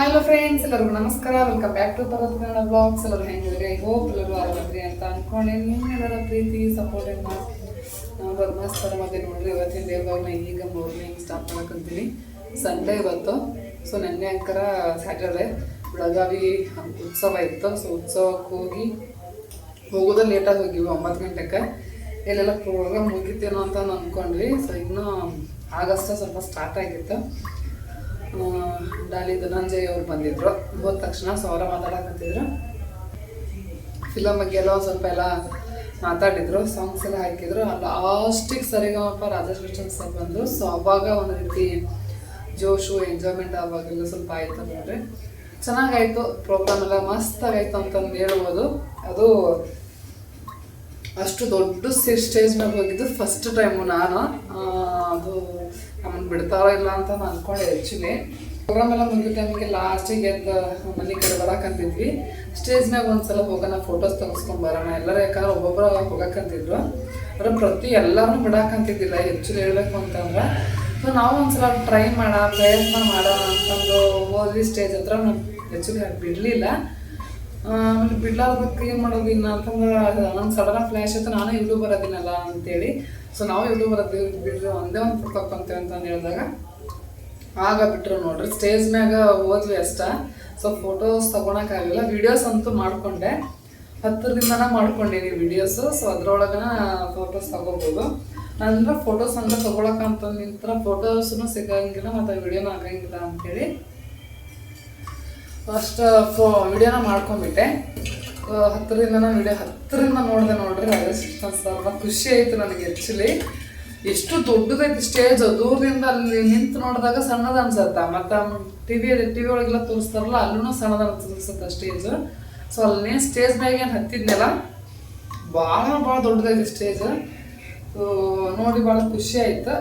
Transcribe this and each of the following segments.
Hello friends ಎಲ್ಲರಿಗೂ ನಮಸ್ಕಾರ. Welcome back to ಪರ್ವತ ಕನ್ನಡ ಬ್ಲಾಗ್ಸ್ ಎಲ್ಲರೂ ಹೆಂಗಿದ್ರೆ ಐ ಹೋಪ್ ಎಲ್ಲರೂ ಆರಾಮದ್ರಿ ಅಂತ ಅನ್ಕೊಂಡೆ ನಿಮ್ಮೆಲ್ಲರ ಪ್ರೀತಿ ಸಪೋರ್ಟಿಂದ ನಾವು ಧರ್ಮಸ್ಥಳ ಮತ್ತೆ ನೋಡ್ರಿ ಇವತ್ತಿನ ದೇವ್ರನ್ನ ಈಗ ಮಾರ್ನಿಂಗ್ ಸ್ಟಾರ್ಟ್ ಮಾಡಕ್ಕಂತೀನಿ ಸಂಡೇ ಇವತ್ತು. ಸೊ ನೆನ್ನೆ ಅಂಕರ ಸ್ಯಾಟರ್ಡೆ ಬೆಳಗಾವಿ ಉತ್ಸವ ಇತ್ತು. ಸೊ ಉತ್ಸವಕ್ಕೆ ಹೋಗಿ ಹೋಗೋದು ಲೇಟಾಗಿ ಹೋಗಿವಿ ಒಂಬತ್ತು ಗಂಟೆಗೆ. ಎಲ್ಲೆಲ್ಲ ಪ್ರೋಗ್ರಾಮ್ ಮುಗಿತೇನೋ ಅಂತ ಅಂದ್ಕೊಂಡ್ವಿ ಸೊ ಇನ್ನೂ ಆಗಸ್ಟ್ ಸ್ವಲ್ಪ ಸ್ಟಾರ್ಟ್ ಆಗಿತ್ತು. ಡಾಲಿ ಧನಂಜಯ್ ಅವ್ರು ಬಂದಿದ್ರು. ಹೋದ ತಕ್ಷಣ ಸೌರ ಮಾತಾಡಕತ್ತಿದ್ರು. ಫಿಲಮ್ ಬಗ್ಗೆ ಎಲ್ಲ ಸ್ವಲ್ಪ ಎಲ್ಲ ಮಾತಾಡಿದ್ರು ಸಾಂಗ್ಸ್ ಎಲ್ಲ ಹಾಕಿದ್ರು. ಲಾಸ್ಟಿಗೆ ಸರಿಗಮಪ್ಪ ರಾಜೇಶ್ ಕೃಷ್ಣನ್ ಸರ್ ಬಂದರು. ಸೊ ಅವಾಗ ಒಂದು ರೀತಿ ಜೋಶು ಎಂಜಾಯ್ಮೆಂಟ್ ಆವಾಗೆಲ್ಲ ಸ್ವಲ್ಪ ಆಯ್ತು ನೋಡ್ರಿ. ಚೆನ್ನಾಗಾಯ್ತು ಪ್ರೋಗ್ರಾಮ್ ಎಲ್ಲ ಮಸ್ತಾಗಾಯ್ತು ಅಂತಂದು ಹೇಳ್ಬೋದು. ಅದು ಅಷ್ಟು ದೊಡ್ಡ ಸ್ಟೇಜ್ ಮೇಲೆ ಹೋಗಿದ್ದು ಫಸ್ಟ್ ಟೈಮು ನಾನು. ಅದು ನಮ್ಮನ್ನು ಬಿಡ್ತಾರೋ ಇಲ್ಲ ಅಂತ ನಾನು ಆ್ಯಕ್ಚುಲಿ ಪ್ರೋಗ್ರಾಮ್ ಎಲ್ಲ ಮುಗಿದ ಟೈಮ್ಗೆ ಲಾಸ್ಟಿಗೆ ಎದ್ದು ಮನೆ ಕಡೆ ಬರಕಂತಿದ್ವಿ ಸ್ಟೇಜ್ ಮ್ಯಾಗ ಒಂದ್ಸಲ ಹೋಗೋಣ ಫೋಟೋಸ್ ತೆಗೆಸ್ಕೊಂಡ್ ಬರೋಣ. ಎಲ್ಲರೂ ಯಾಕಂದ್ರೆ ಒಬ್ಬೊಬ್ಬರು ಹೋಗಕ್ಕಂತಿದ್ರು ಆದರೆ ಪ್ರತಿ ಎಲ್ಲರೂ ಬಿಡಕ್ಕಂತಿದ್ದಿಲ್ಲ ಆ್ಯಕ್ಚುಲಿ ಹೇಳಬೇಕು ಅಂತಂದ್ರೆ. ಸೊ ನಾವು ಒಂದ್ಸಲ ಟ್ರೈ ಮಾಡ ಪ್ರಯತ್ನ ಮಾಡೋಣ ಅಂತಂದು ಹೋದ್ವಿ ಸ್ಟೇಜ್ ಹತ್ರ. ಹೆಚ್ಚು ಬಿಡಲಿಲ್ಲ. ಆಮೇಲೆ ಬಿಡ್ಲಾರ್ದಕ್ಕೆ ಏನು ಮಾಡೋದು ಇನ್ನು ಅಂತಂದ್ರೆ ನನ್ನ ಸಡನ್ ಫ್ಲ್ಯಾಶ್ ಅಂತ ನಾನು ಇಲ್ಲೂ ಬರೋದಿನಲ್ಲ ಅಂತೇಳಿ. ಸೊ ನಾವು ಯೂಟ್ಯೂಬರ್ ಬಿಡ್ರಿ ಒಂದೇ ಒಂದು ಫೋಟೋ ಅಂತ ಹೇಳಿದಾಗ, ಆಗ ಬಿಟ್ರು ನೋಡ್ರಿ. ಸ್ಟೇಜ್ ಮ್ಯಾಗ ಹೋದ್ವಿ ಅಷ್ಟ. ಸೊ ಫೋಟೋಸ್ ತಗೊಳಕ್ಕಾಗಲಿಲ್ಲ ವಿಡಿಯೋಸ್ ಅಂತೂ ಮಾಡ್ಕೊಂಡೆ. ಹತ್ತಿರದಿಂದನ ಮಾಡ್ಕೊಂಡೀನಿ ವಿಡಿಯೋಸು ಸೊ ಅದ್ರೊಳಗನ ಫೋಟೋಸ್ ತಗೋಬೋದು. ಅಂದ್ರೆ ಫೋಟೋಸ್ ಅಂದ್ರೆ ತಗೊಳಕಂತ ನಿಂತರ ಫೋಟೋಸ್ನು ಸಿಗಂಗಿಲ್ಲ, ಮತ್ತು ವಿಡಿಯೋನೂ ಆಗಂಗಿಲ್ಲ ಅಂತೇಳಿ ಫಸ್ಟ್ ಫೋ ವಿಡಿಯೋನ ಮಾಡ್ಕೊಂಡ್ಬಿಟ್ಟೆ. ಆ, ಹತ್ತಿರದಿಂದ ನಾನು ವಿಡಿಯೋ ಹತ್ತರಿಂದ ನೋಡಿದೆ ನೋಡ್ರಿ ರಾಜಕೃಷ್ಣ ಸರ್ ಸರ್ ಖುಷಿ ಆಯಿತು ನನಗೆ ಆ್ಯಕ್ಚುಲಿ ಎಷ್ಟು ದೊಡ್ಡದೈತಿ ಸ್ಟೇಜ್ ದೂರದಿಂದ ಅಲ್ಲಿ ನಿಂತು ನೋಡಿದಾಗ ಸಣ್ಣದ ಅನ್ಸತ್ತ. ಮತ್ತು ಟಿ ವಿ ಟಿ ವಿ ಒಳಗೆಲ್ಲ ತೋರಿಸ್ತಾರಲ್ಲ ಅಲ್ಲೂ ಸಣ್ಣದ ಅನ್ಸುತ್ತೆ ಸ್ಟೇಜ್ ಸೊ ಅಲ್ಲಿ ಸ್ಟೇಜ್ ಮ್ಯಾಗ ಏನು ಹತ್ತಿದ್ನಲ್ಲ ಭಾಳ ಭಾಳ ದೊಡ್ಡದೈತಿ ಸ್ಟೇಜ್ ನೋಡಿ ಭಾಳ ಖುಷಿ ಆಯ್ತು.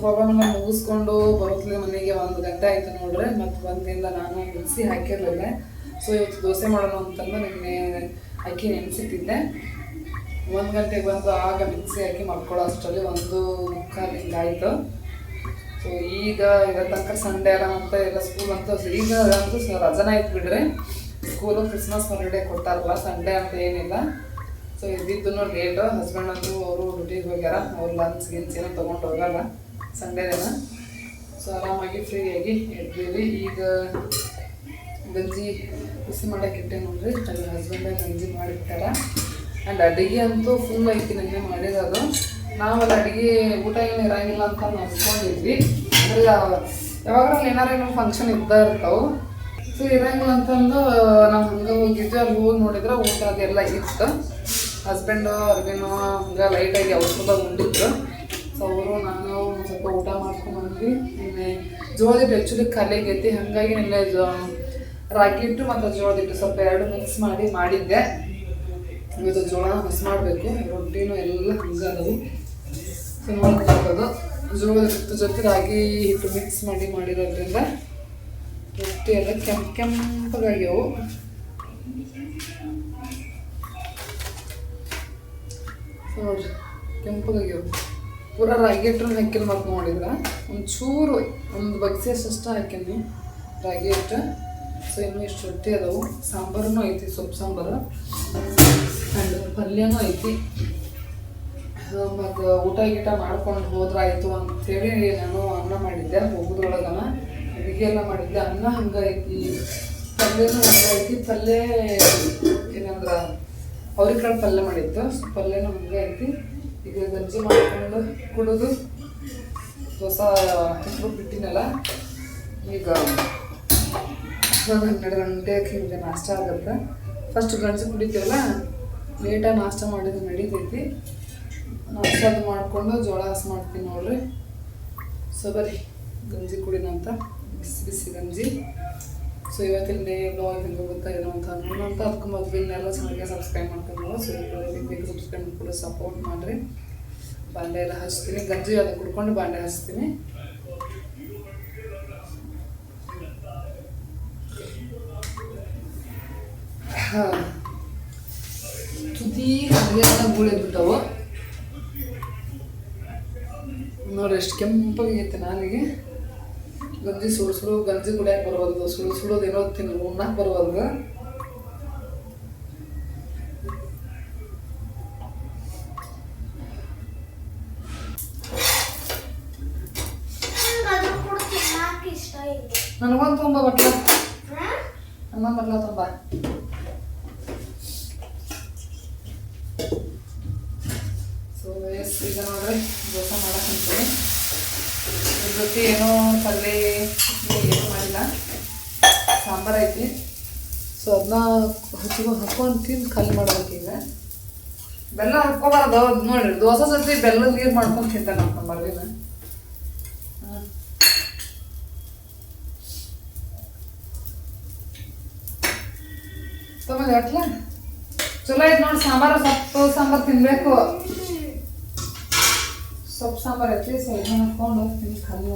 ಪ್ರೋಗ್ರಾಮ್ ಎಲ್ಲ ಮುಗಿಸ್ಕೊಂಡು ಬರುತ್ತಲೇ ಮನೆಗೆ ಒಂದು ಗಂಟೆ ಆಯ್ತು ನೋಡ್ರಿ. ಮತ್ತು ಬಂದಿಂದ ನಾನು ಮುಗಿಸಿ ಹಾಕಿರಲಿಲ್ಲ. ಸೊ ಇವತ್ತು ದೋಸೆ ಮಾಡೋಣ ಅಂತಂದು ನಿಮಗೆ ಅಕ್ಕಿ ನೆನೆಸಿಟ್ಟಿದ್ದೆ. ಒಂದು ಗಂಟೆಗೆ ಬಂದು ಆಗ ಮಿಕ್ಸಿ ಹಾಕಿ ಮಾಡ್ಕೊಳ್ಳೋ ಅಷ್ಟರಲ್ಲಿ ಒಂದು ಮುಕ್ಕಾಲು ಹಿಂಗಾಯಿತು. ಸೊ ಈಗ ಇರೋ ತನಕ ಸಂಡೇ ಅಲ್ಲ ಅಂತ ಎಲ್ಲ ಸ್ಕೂಲ್ ಅಂತ ಈಗ ಅಂತೂ ರಜನ ಆಯ್ತು ಬಿಡ್ರಿ. ಸ್ಕೂಲು ಕ್ರಿಸ್ಮಸ್ ಹಾಲಿಡೇ ಕೊಟ್ಟಾರಲ್ಲ, ಸಂಡೇ ಅಂತ ಏನಿಲ್ಲ. ಸೊ ಇದ್ದಿದ್ದು ಲೇಟು ಹಸ್ಬೆಂಡ್ ಅಂತೂ ಅವರು ಡ್ಯೂಟಿಗೆ ಹೋಗ್ಯಾರ. ಅವ್ರು ಲಂಚ್ ಗಿಂಚ್ ಏನೋ ತೊಗೊಂಡು ಹೋಗಲ್ಲ. ಸಂಡೇ ದಿನ ಸೊ ಆರಾಮಾಗಿ ಫ್ರೀಯಾಗಿ ಇಡ್ತೀವಿ ಈಗ ಗಂಜಿ ಬಿಸಿ ಇಟ್ಟೆ ನೋಡ್ರಿ. ನನ್ನ ಹಸ್ಬೆಂಡ ಗಂಜಿ ಮಾಡಿರ್ತಾರ ಆ್ಯಂಡ್ ಅಡುಗೆ ಅಂತೂ ಫುಲ್ ಐತಿ ನನಗೆ ಮಾಡಿರೋದು. ನಾವಲ್ಲಿ ಅಡುಗೆ ಊಟ ಏನು ಇರಂಗಿಲ್ಲ ಅಂತ ನಾವು ಅಂದ್ಕೊಂಡಿದ್ವಿ ಅಂದರೆ, ಯಾವಾಗಲೂ ಏನಾರು ಏನೋ ಫಂಕ್ಷನ್ ಇದ್ದ ಇರ್ತಾವೆ. ಸೊ ಇರಂಗಿಲ್ಲ ಅಂತಂದು, ನಾವು ಹಂಗೆ ಹೋಗಿದ್ವಿ ಅಲ್ಲಿ ಹೋಗಿ ನೋಡಿದ್ರೆ ಊಟ ಅದೆಲ್ಲ ಇತ್ತು. ಹಸ್ಬೆಂಡು ಅವ್ರಿಗೇನೋ ಹಂಗೆ ಲೈಟಾಗಿ ಔಷಧ ಬಂದಿತ್ತು ಸೊ ಅವರು, ನಾನು ಸ್ವಲ್ಪ ಊಟ ಮಾಡ್ಕೊಂಡ್ಬಂದ್ವಿ ನಿನ್ನೆ ಜೋಳದ ಆ್ಯಕ್ಚುಲಿ ಹಂಗಾಗಿ ಹಾಗಾಗಿ ನಿನ್ನೆ ಜೋ ರಾಗಿ ಹಿಟ್ಟು ಮತ್ತು ಜೋಳದ ಹಿಟ್ಟು ಸ್ವಲ್ಪ ಎರಡು ಮಿಕ್ಸ್ ಮಾಡಿ ಮಾಡಿದ್ದೆ. ಇವತ್ತು ಜೋಳ ಮಿಸ್ ಮಾಡಬೇಕು. ರೊಟ್ಟಿನೂ ಎಲ್ಲ ಹಂಗೆ ತಿನ್ನೋದು ಜೋಳದ ಹಿಟ್ಟು ಜೊತೆ ರಾಗಿ ಹಿಟ್ಟು ಮಿಕ್ಸ್ ಮಾಡಿ ಮಾಡಿರೋದ್ರಿಂದ ರೊಟ್ಟಿ ಎಲ್ಲ ಕೆಂಪು ಕೆಂಪಗಾಗ್ಯವು ನೋಡ್ರಿ ಕೆಂಪಗಾಗ್ಯವು ಪೂರ ರಾಗಿ ಹಿಟ್ಟನ್ನು ಹಾಕಿಲ್ಲ ಮತ್ತು ನೋಡಿದ್ರೆ. ಒಂಚೂರು, ಒಂದು ಬಗ್ಸಿ ಅಷ್ಟು ಹಾಕೀನಿ. ರಾಗಿ ಹಿಟ್ಟು. ಇನ್ನೂ ಇಷ್ಟು ರೊಟ್ಟಿ ಅದಾವು? ಸಾಂಬಾರು ಐತಿ, ಸೊಪ್ಪು ಸಾಂಬಾರು. ಆ್ಯಂಡ್ ಪಲ್ಯನೂ ಐತಿ. ಮತ್ತು ಊಟ ಗೀಟ ಮಾಡ್ಕೊಂಡು ಹೋದ್ರಾಯ್ತು ಅಂಥೇಳಿ ನಾನು ಅನ್ನ ಮಾಡಿದ್ದೆ, ಹೋಗೋದ್ರೊಳಗನ. ಅಡುಗೆ ಎಲ್ಲ ಮಾಡಿದ್ದೆ, ಅನ್ನ ಹಂಗೈತಿ ಪಲ್ಯನೂ ಹಂಗೈತಿ ಪಲ್ಯ ಏನಂದ್ರೆ ಅವ್ರಿಕಾಳು ಪಲ್ಯ ಮಾಡಿತ್ತು ಪಲ್ಯನೂ ಹಂಗೈತಿ ಈಗ ಗಂಜಿ ಮಾಡ್ಕೊಂಡು ಕುಡಿದು ದೋಸೆ ಹೆಸರು ಬಿಟ್ಟಿನಲ್ಲ, ಈಗ ಒಂದು ಹನ್ನೆರಡು ಗಂಟೆಗೆ ಹಿಂಗೆ ನಾಷ್ಟ ಆಗುತ್ತೆ. ಫಸ್ಟ್ ಗಂಜಿ ಕುಡಿತೀವಲ್ಲ ಲೇಟಾಗಿ ನಾಷ್ಟ ಮಾಡಿದ್ರೆ ನಡೀತೈತಿ. ನಾಷ್ಟ ಅದು ಮಾಡಿಕೊಂಡು ಜೋಳ ಹಸು ಮಾಡ್ತೀನಿ ನೋಡ್ರಿ. ಸೊ ಬರೀ ಗಂಜಿ ಕುಡಿನಂತ ಬಿಸಿ ಬಿಸಿ ಗಂಜಿ. ಸೊ ಇವತ್ತಿನ ಡೇ ಬ್ಲಾಗ್ ಹೆಂಗೆ ಗೊತ್ತಾ ಏನೋ ಅಂತ ಅನ್ನೋಣ ಅಂತ. ಅದಕ್ಕೆ ಮೊದಲಿನೆಲ್ಲ ಚೆನ್ನಾಗಿ ಸಬ್ಸ್ಕ್ರೈಬ್ ಮಾಡ್ಕೊಂಡು ಸೊ ಬೇಗ ಸಬ್ಸ್ಕ್ರೈಬ್ ಕೂಡ ಸಪೋರ್ಟ್ ಮಾಡಿರಿ. ಬಾಂಡೆ ಎಲ್ಲ ಹಚ್ತೀನಿ. ಗಂಜಿ ಅದು ಕುಡ್ಕೊಂಡು ಬಾಂಡೆ ಹಚ್ತೀನಿ. ತುದಿ ಹಾಗೆಲ್ಲ ಗುಳಿದ್ಬಿಟ್ಟವು ನೋಡ್ರಿ ಎಷ್ಟು ಕೆಂಪಾಗೈತೆ ನಾಲಿಗೆ. ಗಂಜಿ ಸುಳು ಸುಳು ಗಂಜಿ ಕುಡಿಯಕ್ಕೆ ಬರವಲ್ದು. ಸುಳು ಸುಡೋದು ಏನೋ ತಿನ್ ಉಣ್ಣಕ್ಕೆ ಇಲ್ಲ. ನನಗೊಂದು ತುಂಬ ಬಟ್ಲ? ನನ್ನ ಬಟ್ಲ ತುಂಬ ಸೊ ಎಸ್ ಈಗ ನೋಡ್ರಿ, ದೋಸೆ ಮಾಡಕ್ಕೆ ಇದ್ರ ಜೊತೆ ಏನೋ ಪಲ್ಯ ಏನು ಮಾಡಿಲ್ಲ. ಸಾಂಬಾರು ಐತಿ. ಸೊ ಅದನ್ನ ಹಚ್ಕೊ ಹಾಕೊಂಡು ತಿಂದು ಖಾಲಿ ಮಾಡ್ಬೇಕೀಗ ಬೆಲ್ಲ ಹಾಕ್ಕೋಬಾರ್ದು ನೋಡಿ ದೋಸೆ ಜೊತೆ ಬೆಲ್ಲದ ನೀರು ಮಾಡ್ಕೊಂಡು ತಿಂತಾನೆ ನಮ್ಮ ಮರ್ವಿನ ತಮಗೆ ಅಟ್ಲ? ಚಲೋ ಐತೆ ನೋಡಿ, ಸಾಂಬಾರು, ಸೊಪ್ಪು ಸಾಂಬಾರು ತಿನ್ಬೇಕು. ಸೊಪ್ಪು ಸಾಂಬಾರು ಹಚ್ಚಿ ಸೈಡ್ ಮಾಡ್ಕೊಂಡು ಹೋಗ್ತೀನಿ ಕಮ್ಮಿ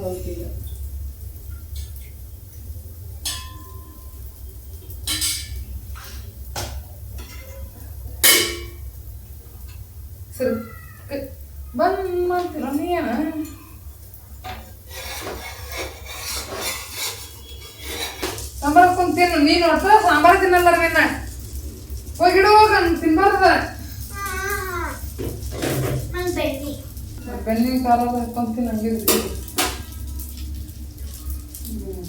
ಕ- ಬಂದ್ ಮಾಡ್ತೀರ ನೀನ ಸಾಂಬಾರ್ ಹಾಕೊಂಡ್ ತಿನ್ನು, ನೀನು ಹೊಸ ಸಾಂಬಾರ್ ತಿನ್ನಲ್ಲ ನೀನ ಹೋಗಿಡು ಹೋಗ ತಿನ್ಬಾರ್ದ ನಂಗೆ ಬೆಣ್ಣಿ ಬೆನ್ನಿನ ಖಾರ ಹಾಕೊಂಡ್ ತಿನ್ನು ಹಂಗೆ ಇರ್ತಿ. ಹ್ಮ್.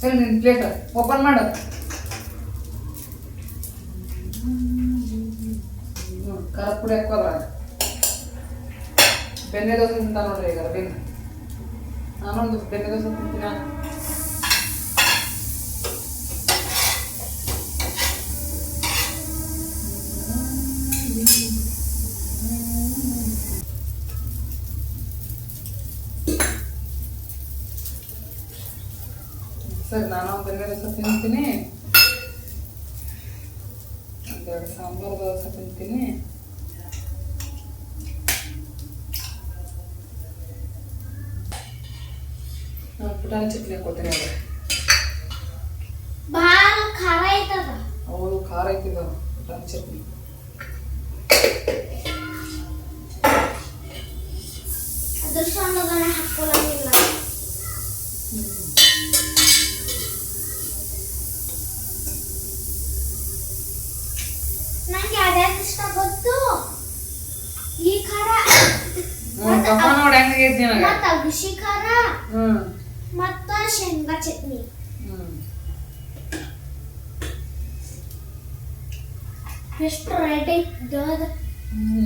ಸರಿ ನಿನ್ ಪ್ಲೇಟ್ ಓಪನ್ ಮಾಡು ಹ್ಮ್, ಖಾರ ಪುಡಿ ಹಾಕೋದ ಬೆಣ್ಣೆ ದೋಸೆ ತಿಂತ ನೋಡ್ರಿ ಈಗ ಬೆನ್ನು ನಾನೊಂದು ಬೆಣ್ಣೆ ದೋಸೆ ತಿಂತೀನಿ ಸರಿ ನಾನು ಬೆಣ್ಣೆ ದೋಸೆ ತಿಂತೀನಿ. ಒಂದೆರಡು ಸಾಂಬಾರು ದೋಸೆ ತಿಂತೀನಿ. ನಾನು ಪುಟಾಣಿ ಚಟ್ನಿ ಕೊಡ್ತೀನಿ ಅವ್ರೆ ಭಾಳ ಖಾರ ಐತದ? ಪುಟಾಣಿ ಚಟ್ನಿ. ಸಣ್ಣದನ್ನ ಹಾಕೊಳ್ಳಂಗಿಲ್ಲ ನಂಗೆ ಯಾವ್ಯಾವ್ದು ಇಷ್ಟ ಗೊತ್ತು ಈ ಖಾರ ಹ್ಞೂ ಕಪ್ಪ ನೋಡಿ ಹೆಂಗಾಗೈತಿ ನನಗೆ ಮತ್ತ ಅಗಸಿ ಖಾರ ಹ್ಞೂ ಮತ್ತ ಶೇಂಗಾ ಚಟ್ನಿ ಹ್ಞೂ ಎಷ್ಟು ರೆಡ್ ಐತಿ ದೇವದ ಹ್ಞೂ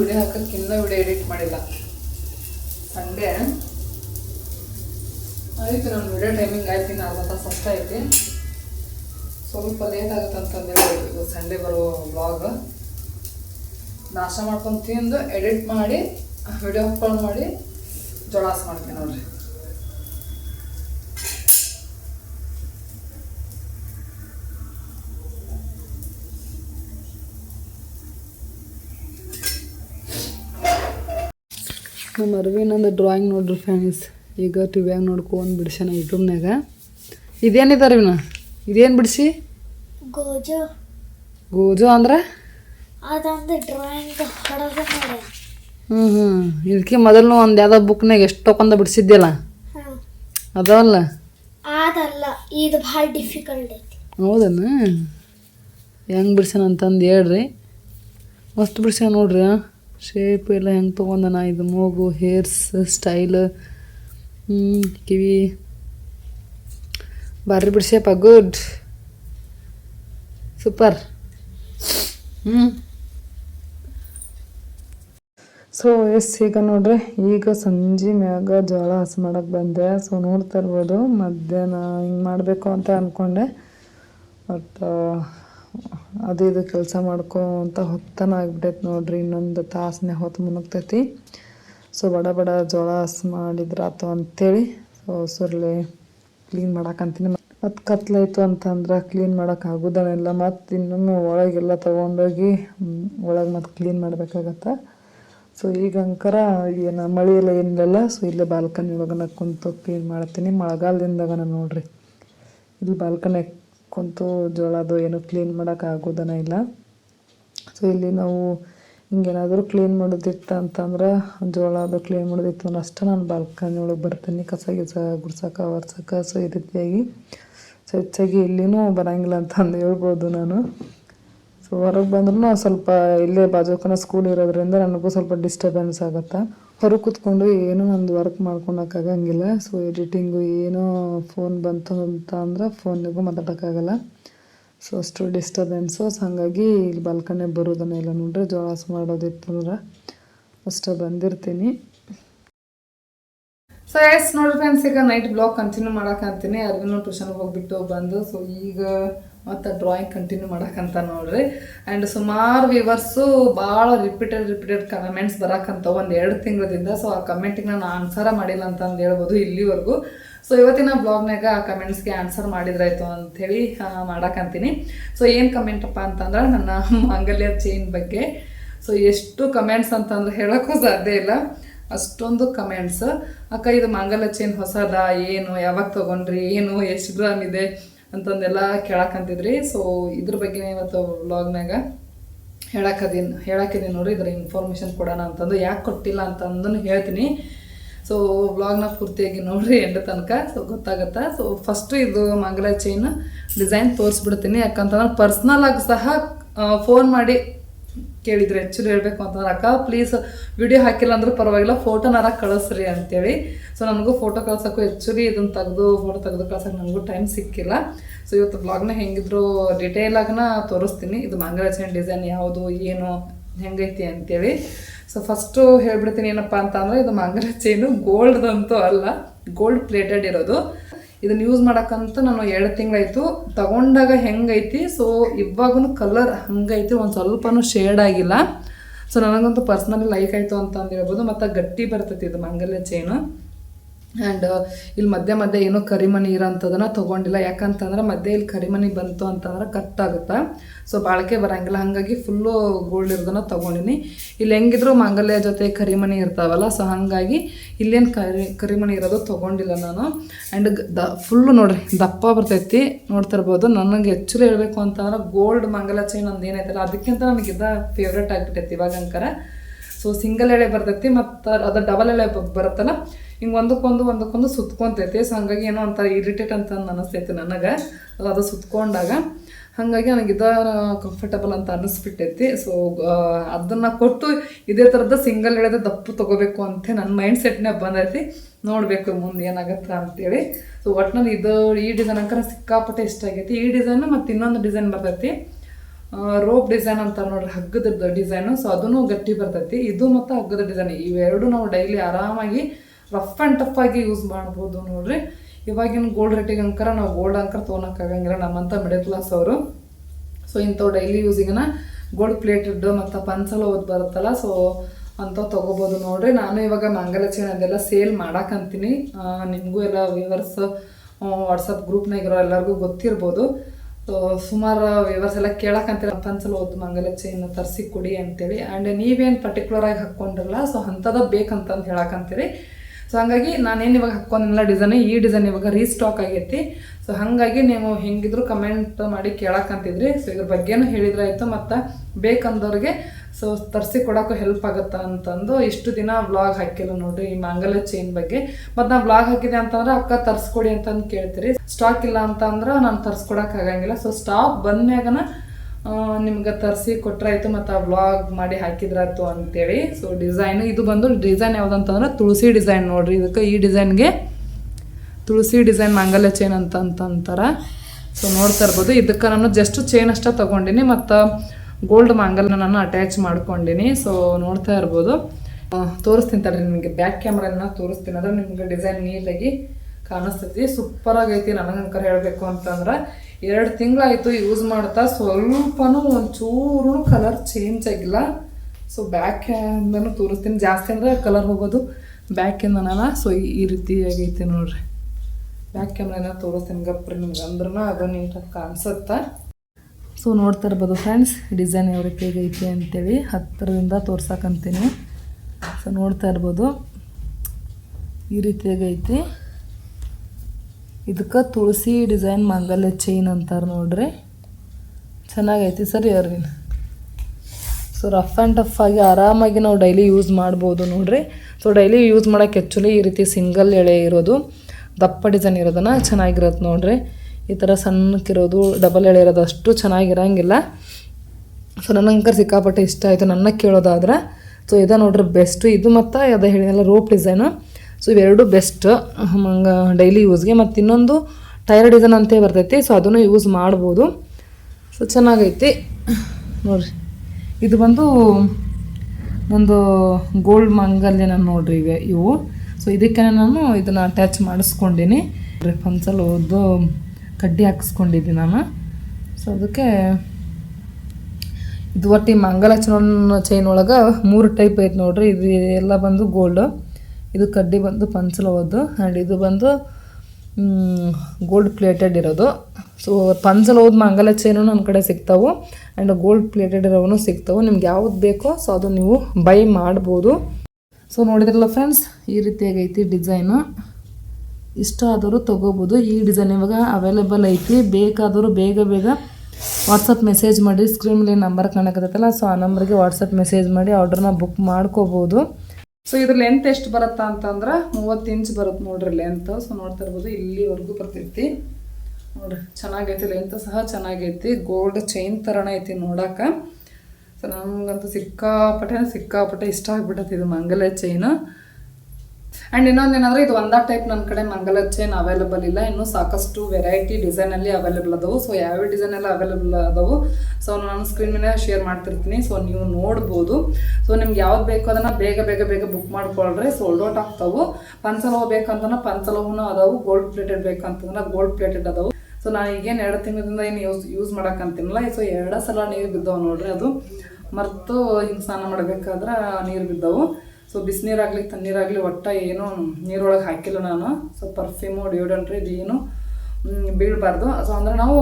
ವಿಡಿಯೋ ಹಾಕಕ್ಕೆ ಇನ್ನೂ ವಿಡಿಯೋ ಎಡಿಟ್ ಮಾಡಿಲ್ಲ. ಸಂಡೇ. ಆಯ್ತು ನಾನು ವಿಡಿಯೋ ಟೈಮಿಂಗ್ ಆಯ್ತು, ಇನ್ನು ಅರ್ಧ ಅಷ್ಟೇ ಐತಿ. ಸ್ವಲ್ಪ ಲೇಟ್ ಆಗುತ್ತೆ ಅಂತಂದೇಳಿ ಇದು ಸಂಡೇ ಬರೋ ಬ್ಲಾಗ್ ನಾಶ ಮಾಡ್ಕೊಂಡು ತಿಂದು ಎಡಿಟ್ ಮಾಡಿ ವಿಡಿಯೋ ಅಪ್ಲೋಡ್ ಮಾಡಿ, ಜೋಳಾಸ ಮಾಡ್ತೀನಿ ನೋಡ್ರಿ. ನಮ್ಮ ಅರವಿಂದ ಡ್ರಾಯಿಂಗ್ ನೋಡ್ರಿ ಫ್ರೆಂಡ್ಸ್ ಈಗ ಟಿವ್ಯಾಗ ನೋಡ್ಕೊಂಡು ಬಿಡ್ಸ್ಯಾನ ಯೂಟ್ಯೂಬ್ನಾಗ ಇದೇನಿದೆ ಅರವಿನ? ಇದೇನು ಬಿಡಿಸಿ? ಗೋಜೋ. ಗೋಜೋ ಅಂದ್ರೆ? ಅದೊಂದು ಡ್ರಾಯಿಂಗ್ ಹ್ಞೂ ಹ್ಞೂ ಇದಕ್ಕೆ ಮೊದಲು ಒಂದು ಯಾವುದೋ ಬುಕ್ನಾಗ ಎಷ್ಟು ತೊಕೊಂಡ ಬಿಡಿಸಿದ್ಯಲ್ಲ? ಹಾಂ. ಅದಲ್ಲ? ಅದಲ್ಲ ಇದು ಭಾಳ ಡಿಫಿಕಲ್ಟ್ ಐತಿ. ಹೆಂಗೆ ಬಿಡ್ಸ್ಯಾನ ಅಂತಂದು ಹೇಳ್ರಿ. ಮಸ್ತ್ ಬಿಡ್ಸ್ಯಾನ ನೋಡ್ರಿ. ಶೇಪ್ ಎಲ್ಲ ಹೆಂಗೆ ತೊಗೊಂಡನ? ಇದು ಮೂಗು ಹೇರ್ಸ್ ಸ್ಟೈಲ್ ಕಿವಿ. ಬಿಡ್ ಶೇಪ ಗುಡ್ ಸೂಪರ್ ಹ್ಞೂ ಸೊ ಎಸ್ ಈಗ ನೋಡ್ರಿ, ಈಗ ಸಂಜೆ ಮ್ಯಾಗ ಜೋಳ ಹಸು ಮಾಡಕ್ಕೆ ಬಂದೆ. ಸೊ ನೋಡ್ತಾ ಇರ್ಬೋದು, ಮಧ್ಯಾಹ್ನ ಹಿಂಗೆ ಮಾಡಬೇಕು ಅಂತ ಅಂದ್ಕೊಂಡೆ ಬಟ್ ಅದು ಇದು ಕೆಲಸ ಮಾಡ್ಕೊಂತ ಹೊತ್ತನ ಆಗ್ಬಿಟ್ಟೈತೆ ನೋಡ್ರಿ, ಇನ್ನೊಂದು ತಾಸನೇ ಹೊತ್ತು ಮುನುಗ್ತೈತಿ ಸೊ ಬಡ ಬಡ ಜೋಳ ಹಸು ಮಾಡಿದ್ರಾತು ಅಂತೇಳಿ, ಸೊ ಸುರ್ಲಿ ಕ್ಲೀನ್ ಮಾಡಕ್ಕಂತೀನಿ ಮತ್ತು ಕತ್ಲಾಯ್ತು ಅಂತಂದ್ರೆ ಕ್ಲೀನ್ ಮಾಡೋಕೆ ಆಗೋದನ್ನೆಲ್ಲ ಮತ್ತು ಇನ್ನೊಮ್ಮೆ ಒಳಗೆಲ್ಲ ತೊಗೊಂಡೋಗಿ ಒಳಗೆ ಮತ್ತು ಕ್ಲೀನ್ ಮಾಡಬೇಕಾಗತ್ತೆ. ಸೊ ಈಗ ಅಂಕರ ಏನು ಮಳೆ ಎಲ್ಲ ಏನಿಲ್ಲ ಸೊ ಇಲ್ಲೇ ಬಾಲ್ಕನಿ ಒಳಗನ ಕುಂತು ಕ್ಲೀನ್ ಮಾಡ್ತೀನಿ. ಮಳೆಗಾಲದಿಂದಾಗನ ನೋಡ್ರಿ. ಇಲ್ಲಿ ಬಾಲ್ಕನಿ ಕುಂತು ಜೋಳದು ಏನು ಕ್ಲೀನ್ ಮಾಡೋಕೆ ಆಗೋದನ ಇಲ್ಲ. ಸೊ ಇಲ್ಲಿ ನಾವು ಹಿಂಗೇನಾದರೂ ಕ್ಲೀನ್ ಮಾಡೋದಿತ್ತು ಅಂತಂದ್ರೆ ಜೋಳ ಅದು ಕ್ಲೀನ್ ಮಾಡೋದಿತ್ತು ಅಂದ್ರೆ ಅಷ್ಟೇ ನಾನು ಬಾಲ್ಕನಿ ಒಳಗೆ ಬರ್ತೀನಿ. ಕಸ ಗಿಸ ಗುಡ್ಸಕ್ಕೆ ಒರ್ಸಕ್ಕೆ ಸೊ ಈ ರೀತಿಯಾಗಿ ಸೊ ಹೆಚ್ಚಾಗಿ ಇಲ್ಲಿನೂ ಬರೋಂಗಿಲ್ಲ ಅಂತ ಅಂದು ಹೇಳ್ಬೋದು ನಾನು. ಸೊ ಹೊರಗೆ ಬಂದ್ರೂ ಸ್ವಲ್ಪ ಇಲ್ಲೇ ಬಾಜುಕನ ಸ್ಕೂಲ್ ಇರೋದ್ರಿಂದ ನನಗೂ ಸ್ವಲ್ಪ ಡಿಸ್ಟರ್ಬೆನ್ಸ್ ಆಗುತ್ತೆ? ಹೊರಗೆ ಕೂತ್ಕೊಂಡು ಏನೂ ಒಂದು ವರ್ಕ್ ಮಾಡ್ಕೊಳಕ್ಕಾಗಂಗಿಲ್ಲ ಸೊ ಎಡಿಟಿಂಗು ಏನೋ ಫೋನ್ ಬಂತು ಅಂತ ಅಂದ್ರೆ ಫೋನಿಗೂ ಮಾತಾಡೋಕ್ಕಾಗಲ್ಲ ಸೊ ಅಷ್ಟು ಡಿಸ್ಟರ್ಬೆನ್ಸು ಸೊ ಹಾಗಾಗಿ ಇಲ್ಲಿ ಬಾಲ್ಕನಿ ಬರೋದನ್ನ ಇಲ್ಲ ನೋಡ್ರಿ ಜೋಳ ಹಸು ಮಾಡೋದಿತ್ತು ಅಂದ್ರೆ ಅಷ್ಟು ಬಂದಿರ್ತೀನಿ. ಸೊ ಎಸ್ ನೋಡ್ರಿ ಫ್ರೆಂಡ್ಸ್ ಈಗ ನೈಟ್ ಬ್ಲಾಗ್ ಕಂಟಿನ್ಯೂ ಮಾಡಕ್ಕಂತೀನಿ ಅದನ್ನು ಟ್ಯೂಷನ್ಗೆ ಹೋಗ್ಬಿಟ್ಟು ಬಂದು. ಸೊ ಈಗ ಮತ್ತು ಡ್ರಾಯಿಂಗ್ ಕಂಟಿನ್ಯೂ ಮಾಡಕ್ಕಂತ ನೋಡ್ರಿ. ಆ್ಯಂಡ್ ಸುಮಾರು ವಿವರ್ಸು ಭಾಳ ರಿಪೀಟೆಡ್ ರಿಪೀಟೆಡ್ ಕಮೆಂಟ್ಸ್ ಬರೋಕ್ಕಂತ ಒಂದು ಎರಡು ತಿಂಗಳದಿಂದ. ಸೊ ಆ ಕಮೆಂಟಿಗೆ ನಾನು ಆನ್ಸರ ಮಾಡಿಲ್ಲ ಅಂತ ಅಂದು ಹೇಳ್ಬೋದು ಇಲ್ಲಿವರೆಗೂ. ಸೊ ಇವತ್ತಿನ ಬ್ಲಾಗ್ನಾಗ ಆ ಕಮೆಂಟ್ಸ್ಗೆ ಆನ್ಸರ್ ಮಾಡಿದ್ರಾಯ್ತು ಅಂಥೇಳಿ ಮಾಡಕ್ಕಂತೀನಿ ಸೊ ಏನು ಕಮೆಂಟಪ್ಪ ಅಂತಂದ್ರೆ ನನ್ನ ಮಾಂಗಲ್ಯ ಚೈನ್ ಬಗ್ಗೆ. ಸೊ ಎಷ್ಟು ಕಮೆಂಟ್ಸ್ ಅಂತಂದ್ರೆ ಹೇಳೋಕ್ಕೂ ಸಾಧ್ಯ ಇಲ್ಲ. ಅಷ್ಟೊಂದು ಕಮೆಂಟ್ಸ್ ಅಕ್ಕ, ಇದು ಮಾಂಗಲ್ಯ ಚೈನ್ ಹೊಸದ, ಏನು, ಯಾವಾಗ ತಗೊಂಡ್ರಿ, ಏನು, ಎಷ್ಟು ಗ್ರಾಮ್ ಇದೆ? ಅಂತಂದೆಲ್ಲ ಕೇಳಕ್ಕಂತಿದ್ರಿ ಸೊ ಇದ್ರ ಬಗ್ಗೆ ಇವತ್ತು ವ್ಲಾಗ್ನಾಗ ಹೇಳಕ್ಕದೀನಿ ಹೇಳಕ್ಕಿದ್ದೀನಿ ನೋಡಿ ಇದ್ರ ಇನ್ಫಾರ್ಮೇಷನ್ ಕೊಡೋಣ ಅಂತಂದು. ಯಾಕೆ ಕೊಟ್ಟಿಲ್ಲ ಅಂತಂದನು ಹೇಳ್ತೀನಿ. ಸೊ ವ್ಲಾಗ್ನ ಪೂರ್ತಿಯಾಗಿ ನೋಡ್ರಿ ಎಂಡ್ ತನಕ. ಸೊ ಗೊತ್ತಾಗತ್ತಾ? ಸೊ ಫಸ್ಟ್ ಇದು ಮಂಗಲ ಚೈನ್ ಡಿಸೈನ್ ತೋರಿಸ್ಬಿಡ್ತೀನಿ. ಯಾಕಂತಂದ್ರೆ ಪರ್ಸ್ನಲ್ ಆಗಿ ಸಹ ಫೋನ್ ಮಾಡಿ ಕೇಳಿದ್ರು ಆ್ಯಕ್ಚುಲಿ ಹೇಳಬೇಕು ಅಂತಂದ್ರೆ ಅಕ್ಕ ಪ್ಲೀಸ್ ವಿಡಿಯೋ ಹಾಕಿಲ್ಲ ಅಂದ್ರೆ ಪರವಾಗಿಲ್ಲ ಫೋಟೋನಾರ ಕಳಿಸ್ರಿ ಅಂತೇಳಿ. ಸೊ ನನಗೂ ಫೋಟೋ ಕಳ್ಸೋಕ್ಕೂ ಆ್ಯಕ್ಚುಲಿ ಇದನ್ನು ತೆಗೆದು ಫೋಟೋ ತೆಗೆದು ಕಳ್ಸೋಕೆ ನನಗೂ ಟೈಮ್ ಸಿಕ್ಕಿಲ್ಲ. ಸೊ ಇವತ್ತು ಬ್ಲಾಗ್ನ ಹೆಂಗಿದ್ರು ಡಿಟೇಲಾಗನ ತೋರಿಸ್ತೀನಿ. ಇದು ಮಂಗಳಾಚರಣೆ ಡಿಸೈನ್ ಯಾವುದು, ಏನು, ಹೆಂಗೈತಿ ಅಂತೇಳಿ. ಸೊ ಫಸ್ಟು ಹೇಳ್ಬಿಡ್ತೀನಿ ಏನಪ್ಪ ಅಂತ ಅಂದ್ರೆ ಇದು ಮಂಗಲ ಚೈನು ಗೋಲ್ಡ್ದಂತೂ ಅಲ್ಲ ಗೋಲ್ಡ್ ಪ್ಲೇಟೆಡ್ ಇರೋದು. ಇದನ್ನ ಯೂಸ್ ಮಾಡಕ್ಕಂತ ನಾನು ಎರಡು ತಿಂಗಳಾಯ್ತು. ತಗೊಂಡಾಗ ಹೆಂಗೈತಿ? ಸೊ ಇವಾಗೂ ಕಲರ್ ಹಂಗೈತಿ, ಒಂದು ಸ್ವಲ್ಪನೂ ಶೇಡ್ ಆಗಿಲ್ಲ. ಸೊ ನನಗಂತೂ ಪರ್ಸ್ನಲಿ ಲೈಕ್ ಆಯಿತು ಅಂತ ಹೇಳ್ಬೋದು. ಮತ್ತು ಗಟ್ಟಿ ಬರ್ತೈತಿ ಇದು ಮಂಗಲ್ಯ ಚೈನು ಆ್ಯಂಡ್ ಇಲ್ಲಿ ಮಧ್ಯೆ ಮಧ್ಯೆ ಏನೋ ಕರಿಮಣಿ ಇರೋಂಥದನ್ನ ತೊಗೊಂಡಿಲ್ಲ. ಯಾಕಂತಂದ್ರೆ ಮಧ್ಯೆ ಇಲ್ಲಿ ಕರಿಮಣಿ ಬಂತು ಅಂತಂದ್ರೆ ಕಟ್ ಆಗುತ್ತೆ. ಸೊ ಬಾಳಿಕೆ ಬರೋಂಗಿಲ್ಲ. ಹಾಗಾಗಿ ಫುಲ್ಲು ಗೋಲ್ಡ್ ಇರೋದನ್ನ ತೊಗೊಂಡಿನಿ. ಇಲ್ಲಿ ಹೆಂಗಿದ್ರು ಮಾಂಗಲ್ಯ ಜೊತೆ ಕರಿಮಣಿ ಇರ್ತಾವಲ್ಲ ಸೊ ಹಾಗಾಗಿ ಇಲ್ಲೇನು ಕರಿ, ಕರಿಮಣಿ ಇರೋದು ತೊಗೊಂಡಿಲ್ಲ ನಾನು. ಆ್ಯಂಡ್ ದ ಫುಲ್ಲು ನೋಡ್ರಿ, ದಪ್ಪ ಬರ್ತೈತಿ. ನೋಡ್ತಿರ್ಬೋದು. ನನಗೆ ಹೆಚ್ಚು ಹೇಳಬೇಕು ಅಂತಂದ್ರೆ ಗೋಲ್ಡ್ ಮಂಗಲ ಚೈನ್ ಒಂದು ಏನೈತಲ್ಲ, ಅದಕ್ಕಿಂತ ನನಗಿದ್ದ ಫೇವ್ರೇಟ್ ಆಗಿಬಿಟ್ಟೈತಿ ಇವಾಗ ಅಂಕರ. ಸೊ ಸಿಂಗಲ್ ಎಳೆ ಬರ್ತೈತಿ ಮತ್ತು ಅದು ಡಬಲ್ ಎಳೆ ಬರುತ್ತಲ್ಲ ಹಿಂಗೆ ಒಂದಕ್ಕೊಂದು ಒಂದಕ್ಕೊಂದು ಸುತ್ಕೊಂತೈತಿ. ಸೊ ಹಂಗಾಗಿ ಏನೋ ಒಂಥರ ಇರಿಟೇಟ್ ಅಂತ ಅನಿಸ್ತೈತಿ ನನಗೆ. ಅದು ಸುತ್ಕೊಂಡಾಗ ಹಾಗಾಗಿ ನನಗೆ ಇದು ಕಂಫರ್ಟಬಲ್ ಅಂತ ಅನ್ನಿಸ್ಬಿಟ್ಟೈತಿ. ಸೊ ಅದನ್ನು ಕೊಟ್ಟು ಇದೇ ಥರದ ಸಿಂಗಲ್ ಹೇಳಿದ್ರೆ ದಪ್ಪು ತೊಗೋಬೇಕು ಅಂತ ನನ್ನ ಮೈಂಡ್ ಸೆಟ್ನೇ ಬಂದೈತಿ. ನೋಡಬೇಕು ಮುಂದೆ ಏನಾಗತ್ತೆ ಅಂತೇಳಿ. ಸೊ ಒಟ್ನಲ್ಲಿ ಇದು ಈ ಡಿಸೈನ್ ಅಂಕರ ಸಿಕ್ಕಾಪಟ್ಟೆ ಇಷ್ಟ ಆಗೈತಿ. ಈ ಡಿಸೈನು ಮತ್ತು ಇನ್ನೊಂದು ಡಿಸೈನ್ ಬರ್ತೈತಿ. ರೋಪ್ ಡಿಸೈನ್ ಅಂತ ನೋಡ್ರಿ ಹಗ್ಗದ ಡಿಸೈನು ಸೊ ಅದೂ ಗಟ್ಟಿ ಬರ್ತೈತಿ. ಇದು ಮತ್ತು ಹಗ್ಗದ ಡಿಸೈನ್ ಇವೆರಡು ನಾವು ಡೈಲಿ ಆರಾಮಾಗಿ ರಫ್ ಆ್ಯಂಡ್ ಟಫ್ ಆಗಿ ಯೂಸ್ ಮಾಡ್ಬೋದು ನೋಡ್ರಿ. ಇವಾಗಿನ ಗೋಲ್ಡ್ ರೇಟಿಗೆ ಅಂಕರ ನಾವು ಗೋಲ್ಡ್ ಅಂಕರ್ ತೊಗೊಳಕ್ಕಾಗಂಗಿಲ್ಲ ನಮ್ಮಂಥ ಮಿಡಲ್ ಕ್ಲಾಸ್ ಅವರು. ಸೊ ಇಂಥವು ಡೈಲಿ ಯೂಸಿಗನ ಗೋಲ್ಡ್ ಪ್ಲೇಟೆಡ್ ಮತ್ತು ಪನ್ಸಲ್ ಓದ್ ಬರುತ್ತಲ್ಲ ಸೊ ಅಂತ ತೊಗೋಬೋದು ನೋಡ್ರಿ. ನಾನು ಇವಾಗ ಮಂಗಲ ಅದೆಲ್ಲ ಸೇಲ್ ಮಾಡಾಕಂತೀನಿ ನಿಮಗೂ ಎಲ್ಲ ವ್ಯೂವರ್ಸ್ ವಾಟ್ಸಪ್ ಗ್ರೂಪ್ನಾಗ ಇರೋ ಎಲ್ಲರಿಗೂ ಗೊತ್ತಿರ್ಬೋದು. ಸೊ ಸುಮಾರು ವ್ಯೂವರ್ಸ್ ಎಲ್ಲ ಕೇಳಕ್ಕಂತೀರ ಪನ್ಸಲ್ ಓದ್ ಮಂಗಲ ತರಿಸಿ ಕೊಡಿ ಅಂತೇಳಿ. ಆ್ಯಂಡ್ ನೀವೇನು ಪರ್ಟಿಕ್ಯುಲರ್ ಆಗಿ ಹಾಕ್ಕೊಂಡಿರಲ್ಲ ಸೊ ಅಂಥದ್ದು ಬೇಕಂತಂದು ಹೇಳಕ್ಕಂತೀರಿ ಸೊ ಹಾಗಾಗಿ ನಾನೇನು ಇವಾಗ ಹಾಕ್ಕೊಂಡಿಲ್ಲ ಡಿಸೈನ್ ಈ ಡಿಸೈನ್ ಇವಾಗ ರೀಸ್ಟಾಕ್ ಆಗೈತಿ. ಸೊ ಹಾಗಾಗಿ ನೀವು ಹೆಂಗಿದ್ರು ಕಮೆಂಟ್ ಮಾಡಿ ಕೇಳಕ್ಕಂತಿದ್ರಿ ಸೊ ಇದ್ರ ಬಗ್ಗೆನೂ ಹೇಳಿದ್ರಾಯ್ತು ಮತ್ತು ಬೇಕಂದವ್ರಿಗೆ ಸೊ ತರಿಸಿ ಕೊಡೋಕ್ಕೂ ಹೆಲ್ಪ್ ಆಗುತ್ತಾ ಅಂತಂದು ಇಷ್ಟು ದಿನ ವ್ಲಾಗ್ ಹಾಕಿಲ್ಲ ನೋಡ್ರಿ ಈ ಮಾಂಗಲ್ಯ ಚೈನ್ ಬಗ್ಗೆ. ಮತ್ತು ನಾನು ವ್ಲಾಗ್ ಹಾಕಿದೆ ಅಂತಂದ್ರೆ ಅಕ್ಕ ತರಿಸ್ಕೊಡಿ ಅಂತಂದು ಕೇಳ್ತೀರಿ. ಸ್ಟಾಕ್ ಇಲ್ಲ ಅಂತಂದ್ರೆ ನಾನು ತರಿಸ್ಕೊಡಕ್ಕೆ ಆಗಂಗಿಲ್ಲ. ಸೊ ಸ್ಟಾಕ್ ಬಂದ್ಮ್ಯಾಗನ ನಿಮ್ಗೆ ತರಿಸಿ ಕೊಟ್ರಾಯ್ತು ಮತ್ತು ಆ ವ್ಲಾಗ್ ಮಾಡಿ ಹಾಕಿದ್ರಾಯ್ತು ಅಂತೇಳಿ. ಸೊ ಡಿಸೈನ್ ಇದು ಬಂದು ಡಿಸೈನ್ ಯಾವುದಂತಂದ್ರೆ ತುಳಸಿ ಡಿಸೈನ್ ನೋಡ್ರಿ. ಇದಕ್ಕೆ ಈ ಡಿಸೈನ್ಗೆ ತುಳಸಿ ಡಿಸೈನ್ ಮಾಂಗಲ್ಯ ಚೈನ್ ಅಂತ ಅಂತ ಅಂತಾರೆ ಸೊ ನೋಡ್ತಾ ಇರ್ಬೋದು. ಇದಕ್ಕೆ ನಾನು ಜಸ್ಟ್ ಚೈನ್ ಅಷ್ಟೇ ತೊಗೊಂಡಿನಿ ಮತ್ತು ಗೋಲ್ಡ್ ಮಾಂಗಲ್ಯ ನಾನು ಅಟ್ಯಾಚ್ ಮಾಡ್ಕೊಂಡಿನಿ. ಸೊ ನೋಡ್ತಾ ಇರ್ಬೋದು. ತೋರಿಸ್ತೀನಿ ತಡ್ರಿ ನಿಮಗೆ. ಬ್ಯಾಕ್ ಕ್ಯಾಮ್ರನ್ನ ತೋರಿಸ್ತೀನಿ. ಅಂದ್ರೆ ನಿಮ್ಗೆ ಡಿಸೈನ್ ನೀಟಾಗಿ ಕಾಣಿಸ್ತೈತಿ. ಸೂಪರ್ ಆಗೈತಿ. ನನಗಂಕರ್ ಹೇಳಬೇಕು ಅಂತಂದ್ರೆ ಎರಡು ತಿಂಗಳಾಯಿತು ಯೂಸ್ ಮಾಡ್ತಾ, ಸ್ವಲ್ಪನೂ ಒಂಚೂರು ಕಲರ್ ಚೇಂಜ್ ಆಗಿಲ್ಲ. ಸೊ ಬ್ಯಾಕ್ ಇಂದನೂ ತೋರಿಸ್ತೀನಿ. ಜಾಸ್ತಿ ಅಂದರೆ ಕಲರ್ ಹೋಗೋದು ಬ್ಯಾಕ್ ನಾನು ಸೊ ಈ ರೀತಿ ಆಗೈತೆ ನೋಡ್ರಿ. ಬ್ಯಾಕ್ ಕ್ಯಾಮ್ರಾನ ತೋರಿಸ್ತೀನಿ. ಗಪ್ರಿ ನಿಮ್ಗೆ ಅಂದ್ರೂ ಅದು ನೀಟಾಗಿ ಕಾಣಿಸುತ್ತೆ. ಸೊ ನೋಡ್ತಾ ಇರ್ಬೋದು ಫ್ರೆಂಡ್ಸ್ ಡಿಸೈನ್ ಯಾವ ರೀತಿ ಐತಿ ಅಂತೇಳಿ ಹತ್ತಿರದಿಂದ ತೋರ್ಸಕ್ಕಂತೀನಿ ಸೊ ನೋಡ್ತಾ ಇರ್ಬೋದು. ಈ ರೀತಿಯಾಗೈತಿ ಇದಕ್ಕೆ ತುಳಸಿ ಡಿಸೈನ್ ಮಂಗಲ್ಯ ಚೈನ್ ಅಂತಾರೆ ನೋಡ್ರಿ. ಚೆನ್ನಾಗೈತಿ ಸರಿ ಅರ್ವಿನ್ ಸೊ ರಫ್ ಆ್ಯಂಡ್ ಟಫ್ ಆಗಿ ಆರಾಮಾಗಿ ನಾವು ಡೈಲಿ ಯೂಸ್ ಮಾಡ್ಬೋದು ನೋಡ್ರಿ. ಸೊ ಡೈಲಿ ಯೂಸ್ ಮಾಡೋಕ್ಕೆ ಆ್ಯಕ್ಚುಲಿ ಈ ರೀತಿ ಸಿಂಗಲ್ ಎಳೆ ಇರೋದು, ದಪ್ಪ ಡಿಸೈನ್ ಇರೋದನ್ನ ಚೆನ್ನಾಗಿರುತ್ತೆ ನೋಡ್ರಿ. ಈ ಥರ ಸಣ್ಣಕ್ಕಿರೋದು ಡಬಲ್ ಎಳೆ ಇರೋದು ಅಷ್ಟು ಚೆನ್ನಾಗಿರಂಗಿಲ್ಲ. ಸೊ ನನಗಂಕರ್ ಸಿಕ್ಕಾಪಟ್ಟೆ ಇಷ್ಟ ಆಯಿತು ನನ್ನ ಕೇಳೋದಾದ್ರೆ. ಸೊ ಇದೆ ನೋಡ್ರಿ ಬೆಸ್ಟು ಇದು ಮತ್ತು ಅದೇ ಹೇಳಿದೆಲ್ಲ ರೋಪ್ ಡಿಸೈನು ಸೊ ಇವೆರಡು ಬೆಸ್ಟ್ ಡೈಲಿ ಯೂಸ್ಗೆ ಮತ್ತು ಇನ್ನೊಂದು ಟೈರ್ ಡಿಸೈನ್ ಅಂತೇ ಬರ್ತೈತಿ. ಸೊ ಅದನ್ನು ಯೂಸ್ ಮಾಡ್ಬೋದು. ಸೊ ಚೆನ್ನಾಗೈತಿ. ನೋಡ್ರಿ. ಇದು ಬಂದು ಒಂದು ಗೋಲ್ಡ್ ಮಂಗಲ್ಯನ ನೋಡ್ರಿ ಇವೆ ಇವು. ಸೊ ಇದಕ್ಕೆ ನಾನು ಇದನ್ನು ಅಟ್ಯಾಚ್ ಮಾಡಿಸ್ಕೊಂಡಿನಿ. ಪಂಚಲ್ ಓದು ಕಡ್ಡಿ ಹಾಕಿಸ್ಕೊಂಡಿದ್ದೀನಿ ನಾನು. ಸೊ ಅದಕ್ಕೆ ಇದು ಒಟ್ಟು ಈ ಚೈನ್ ಒಳಗೆ ಮೂರು ಟೈಪ್ ಐತೆ ನೋಡ್ರಿ. ಇದು ಎಲ್ಲ ಬಂದು ಗೋಲ್ಡ್ ಇದು ಕಡ್ಡಿ ಬಂದು ಪಂಚಲವದ್ದು ಆ್ಯಂಡ್ ಇದು ಬಂದು ಗೋಲ್ಡ್ ಪ್ಲೇಟೆಡ್ ಇರೋದು. ಸೊ ಪಂಚಲ ಹೋದ ಮಂಗಲ ಚೈನು ನಮ್ಮ ಕಡೆ ಸಿಗ್ತಾವೆ ಆ್ಯಂಡ್ ಗೋಲ್ಡ್ ಪ್ಲೇಟೆಡ್ ಇರೋವನು ಸಿಗ್ತಾವೆ. ನಿಮ್ಗೆ ಯಾವ್ದು ಬೇಕೋ ಸೊ ಅದು ನೀವು ಬೈ ಮಾಡ್ಬೋದು. ಸೊ ನೋಡಿದ್ರಲ್ಲ ಫ್ರೆಂಡ್ಸ್ ಈ ರೀತಿಯಾಗೈತಿ ಡಿಸೈನು ಇಷ್ಟ ಆದರೂ ತೊಗೋಬೋದು. ಈ ಡಿಸೈನ್ ಇವಾಗ ಅವೈಲೇಬಲ್ ಐತಿ. ಬೇಕಾದರೂ ಬೇಗ ಬೇಗ ವಾಟ್ಸಪ್ ಮೆಸೇಜ್ ಮಾಡಿ ಸ್ಕ್ರೀನ್ಲಿ ನಂಬರ್ ಕಾಣಕತ್ತೈತಲ್ಲ ಸೊ ಆ ನಂಬರ್ಗೆ ವಾಟ್ಸಪ್ ಮೆಸೇಜ್ ಮಾಡಿ ಆರ್ಡ್ರನ್ನ ಬುಕ್ ಮಾಡ್ಕೋಬೋದು. ಸೊ ಇದ್ರ ಲೆಂತ್ ಎಷ್ಟು ಬರುತ್ತಾ ಅಂತಂದ್ರೆ ಮೂವತ್ತು ಇಂಚ್ ಬರುತ್ತೆ ನೋಡ್ರಿ ಲೆಂತ್ ಸೊ ನೋಡ್ತಾ ಇರ್ಬೋದು, ಇಲ್ಲಿವರೆಗೂ ಬರ್ತೈತಿ. ನೋಡ್ರಿ, ಚೆನ್ನಾಗೈತಿ ಲೆಂತ್ ಸಹ ಚೆನ್ನಾಗೈತಿ. ಗೋಲ್ಡ್ ಚೈನ್ ಥರನೇ ಐತಿ ನೋಡಕ್ಕೆ ಸೊ ನಮಗಂತೂ ಸಿಕ್ಕಾಪಟ್ಟೆ ಸಿಕ್ಕಾಪಟ್ಟೆ ಇಷ್ಟ ಆಗ್ಬಿಟ್ಟೈತಿ ಇದು ಮಂಗಲ ಚೈನ್ ಆ್ಯಂಡ್ ಇನ್ನೊಂದು ಏನಂದ್ರೆ, ಇದು ಒಂದೇ ಟೈಪ್ ನನ್ನ ಕಡೆ ಮಂಗಲ ಚೈನ್ ಅವೈಲಬಲ್ ಇಲ್ಲ. ಇನ್ನು ಸಾಕಷ್ಟು ವೆರೈಟಿ ಡಿಸೈನಲ್ಲಿ ಅವೈಲಬಲ್ ಅದಾವು. ಸೊ ಯಾವ ಡಿಸೈನ್ ಎಲ್ಲ ಅವೈಲಬಲ್ ಅದಾವು? ಸೊ ನಾನು ಸ್ಕ್ರೀನ್ ಮೇಲೆ ಶೇರ್ ಮಾಡ್ತಿರ್ತೀನಿ. ಸೊ ನೀವು ನೋಡ್ಬೋದು. ಸೊ ನಿಮ್ಗೆ ಯಾವ್ದು ಬೇಕು ಅದನ್ನ ಬೇಗ ಬೇಗ ಬೇಗ ಬುಕ್ ಮಾಡ್ಕೊಳ್ರಿ. Sold out ಆಗ್ತಾವು. ಪಂಚಲೋಹ ಬೇಕಂತಂದ್ರೆ ಪಂಚಲೋಹನೂ ಅದಾವು. ಗೋಲ್ಡ್ ಪ್ಲೇಟೆಡ್ ಬೇಕಂತಂದ್ರೆ ಗೋಲ್ಡ್ ಪ್ಲೇಟೆಡ್ ಅದಾವು. ಸೊ ನಾನು ಈಗೇನು ಎರಡು ತಿಂಗಳಿಂದ ಏನು ಯೂಸ್ ಯೂಸ್ ಮಾಡೋಕ್ಕಂತೀನಲ್ಲ ಸೊ ಎರಡ ಸಲ ನೀರು ಬಿದ್ದವು ನೋಡ್ರಿ ಅದು. ಮರ್ತು ಹಿಂಗೆ ಸ್ನಾನ ಮಾಡಬೇಕಾದ್ರೆ ನೀರು ಬಿದ್ದವು. ಸೊ ಬಿಸಿನೀರಾಗಲಿ, ತಣ್ಣೀರಾಗಲಿ ಒಟ್ಟು ಏನು ನೀರೊಳಗೆ ಹಾಕಿಲ್ಲ ನಾನು. ಸೊ ಪರ್ಫ್ಯೂಮು ಡಿಯೋಡ್ರೆಂಟ್ರಿ ಇದು ಏನು ಬೀಳಬಾರ್ದು. ಸೊ ಅಂದರೆ ನಾವು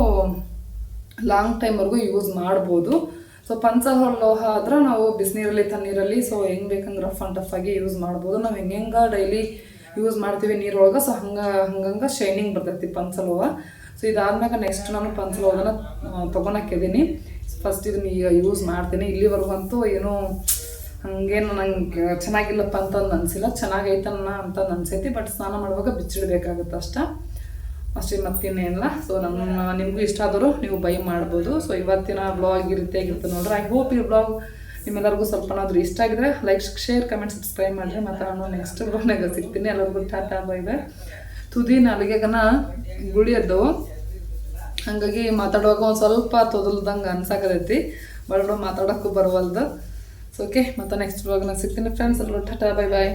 ಲಾಂಗ್ ಟೈಮ್ವರೆಗೂ ಯೂಸ್ ಮಾಡ್ಬೋದು. ಸೊ ಪಂಚಲೋಹ ಆದ್ರೆ ನಾವು ಬಿಸಿನೀರಲ್ಲಿ, ತಣ್ಣೀರಲ್ಲಿ ಸೊ ಹೆಂಗೆ ಬೇಕಂದ್ರೆ ರಫ್ ಆ್ಯಂಡ್ ಟಫ್ ಆಗಿ ಯೂಸ್ ಮಾಡ್ಬೋದು. ನಾವು ಹೆಂಗೆ ಹೆಂಗೆ ಡೈಲಿ ಯೂಸ್ ಮಾಡ್ತೀವಿ ನೀರೊಳಗೆ ಸೊ ಹಂಗೆ, ಹಂಗಂಗೆ ಶೈನಿಂಗ್ ಬರ್ತೈತಿ ಪಂಚಲೋಹ. ಸೊ ಇದಾದ್ಮ್ಯಾಗ ನೆಕ್ಸ್ಟ್ ನಾನು ಪಂಚಲೋಹನ ತೊಗೊಳಕ್ಕಿದ್ದೀನಿ ಫಸ್ಟ್ ಇದನ್ನ ಈಗ ಯೂಸ್ ಮಾಡ್ತೀನಿ. ಇಲ್ಲಿವರೆಗೂ ಅಂತೂ ಏನೂ ಹಂಗೇನು ನಂಗೆ ಚೆನ್ನಾಗಿಲ್ಲಪ್ಪ ಅಂತಂದು ಅನಿಸಿಲ್ಲ. ಚೆನ್ನಾಗೈತನ್ನ ಅಂತ ಅನ್ಸೈತಿ ಬಟ್ ಸ್ನಾನ ಮಾಡುವಾಗ ಬಿಚ್ಚಿಡ್ಬೇಕಾಗುತ್ತೆ ಅಷ್ಟೇ. ಅಷ್ಟೇ ಮತ್ತಿನ್ನೇನಿಲ್ಲ ಸೊ ನಮ್ಮ ನಿಮಗೂ ಇಷ್ಟ ಆದರೂ ನೀವು ಬೈ ಮಾಡ್ಬೋದು. ಸೊ ಇವತ್ತಿನ ಬ್ಲಾಗ್ ಈ ರೀತಿಯಾಗಿರುತ್ತೆ ನೋಡ್ರಿ. ಐ ಹೋಪ್ ಈ ಬ್ಲಾಗ್ ನಿಮ್ಮೆಲ್ಲರಿಗೂ ಸ್ವಲ್ಪನಾದ್ರೂ ಇಷ್ಟ ಆಗಿದ್ರೆ ಲೈಕ್ ಶೇರ್ ಕಮೆಂಟ್ ಸಬ್ಸ್ಕ್ರೈಬ್ ಮಾಡಿರಿ. ಮತ್ತು ನಾನು ನೆಕ್ಸ್ಟ್ ಬ್ಲಾಗ್ನಾಗ ಸಿಗ್ತೀನಿ. ಎಲ್ಲರಿಗೂ ಟಾಟಾ ಬೈದೆ ತುದಿ ನಾಲಿಗೆಗನ ಗುಳಿಯದ್ದು ಹಾಗಾಗಿ ಮಾತಾಡುವಾಗ ಒಂದು ಸ್ವಲ್ಪ ತೊದಲ್ದಂಗೆ ಅನ್ಸಾಕತೈತಿ. ಬಡ ಮಾತಾಡೋಕ್ಕೂ ಬರವಲ್ದು. ಸೊ ಓಕೆ ಮತ್ತೆ ನೆಕ್ಸ್ಟ್ ಬ್ಲಾಗ್ನಾಗ ಸಿಗ್ತೀನಿ ಫ್ರೆಂಡ್ಸ್ ಎಲ್ಲರೂ ಟಾಟಾ ಬೈ ಬಾಯ್